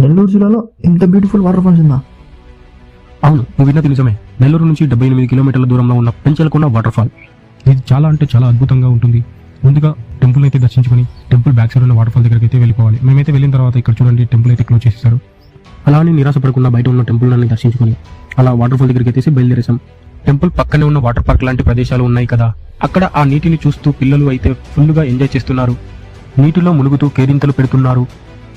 నెల్లూరు జిల్లాలో ఇంత beautiful water falls ఉందా? అవును నువ్వు విన్నది నిజమే. నెల్లూరు నుంచి డెబ్బై ఎనిమిది కిలోమీటర్ల దూరంలో ఉన్న పెంచలకొండ వాటర్ ఫాల్ ఇది చాలా అంటే చాలా అద్భుతంగా ఉంటుంది. ముందుగా టెంపుల్ అయితే దర్శించుకొని టెంపుల్ బ్యాక్ సైడ్ ఉన్న వాటర్ ఫాల్ దగ్గరికి అయితే వెళ్ళిపోవాలి. మేమైతే వెళ్ళిన తర్వాత ఇక్కడ చూడండి టెంపుల్ అయితే క్లోజ్ చేసేసారు అలా అని నిరాశపడకుండా బయట ఉన్న టెంపుల్ అన్ని దర్శించుకొని అలా వాటర్ ఫాల్ దగ్గరికి అయితే బయలుదేరేసాం టెంపుల్ పక్కనే ఉన్న వాటర్ పార్క్ లాంటి ప్రదేశాలు ఉన్నాయి కదా అక్కడ ఆ నీటిని చూస్తూ పిల్లలు అయితే ఫుల్గా ఎంజాయ్ చేస్తున్నారు. నీటిలో మునుగుతూ కేరింతలు పెడుతున్నారు.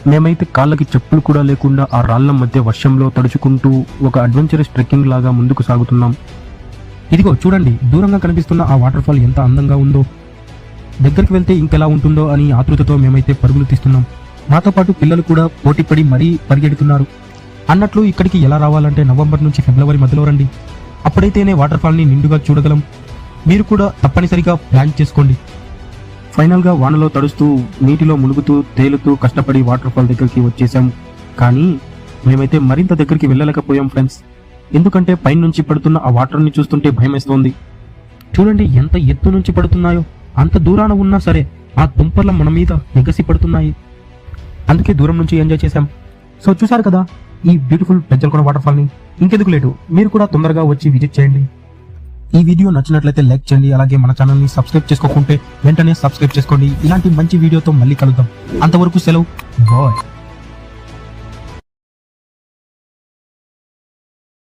మేమైతే కాళ్ళకి చెప్పులు కూడా లేకుండా ఆ రాళ్ళ మధ్య వర్షంలో తడుచుకుంటూ ఒక అడ్వెంచరస్ ట్రెక్కింగ్ లాగా ముందుకు సాగుతున్నాం. ఇదిగో చూడండి దూరంగా కనిపిస్తున్న ఆ వాటర్ ఫాల్ ఎంత అందంగా ఉందో. దగ్గరికి వెళ్తే ఇంకెలా ఉంటుందో అని ఆతృతతో మేమైతే పరుగులు తీస్తున్నాం. మాతో పాటు పిల్లలు కూడా పోటీపడి మరీ పరిగెడుతున్నారు. అన్నట్లు ఇక్కడికి ఎలా రావాలంటే నవంబర్ నుంచి ఫిబ్రవరి మధ్యలో రండి. అప్పుడైతేనే వాటర్ ఫాల్ని నిండుగా చూడగలం. మీరు కూడా తప్పనిసరిగా ప్లాన్ చేసుకోండి. ఫైనల్గా వానలో తడుస్తూ నీటిలో మునుగుతూ తేలుతూ కష్టపడి వాటర్ ఫాల్ దగ్గరికి వచ్చేసాం కానీ మేమైతే మరింత దగ్గరికి వెళ్ళలేకపోయాం ఫ్రెండ్స్. ఎందుకంటే పైన నుంచి పడుతున్న ఆ వాటర్ని చూస్తుంటే భయమేస్తోంది. చూడండి ఎంత ఎత్తు నుంచి పడుతున్నాయో. అంత దూరాన ఉన్నా సరే ఆ తుంపర్ల మన మీద ఎగసి పడుతున్నాయి. అందుకే దూరం నుంచి ఎంజాయ్ చేశాం. సో చూసారు కదా ఈ బ్యూటిఫుల్ పెంచలకొండ వాటర్ఫాల్ని ఇంకెందుకు లేటు మీరు కూడా తొందరగా వచ్చి విజిట్ చేయండి. ఈ వీడియో నచ్చినట్లయితే లైక్ చేయండి అలాగే మన ఛానల్ని సబ్స్క్రైబ్ చేసుకోకుంటే వెంటనే సబ్స్క్రైబ్ చేసుకోండి. ఇలాంటి మంచి వీడియోతో మళ్ళీ కలుద్దాం. అంతవరకు సెలవు. బాయ్.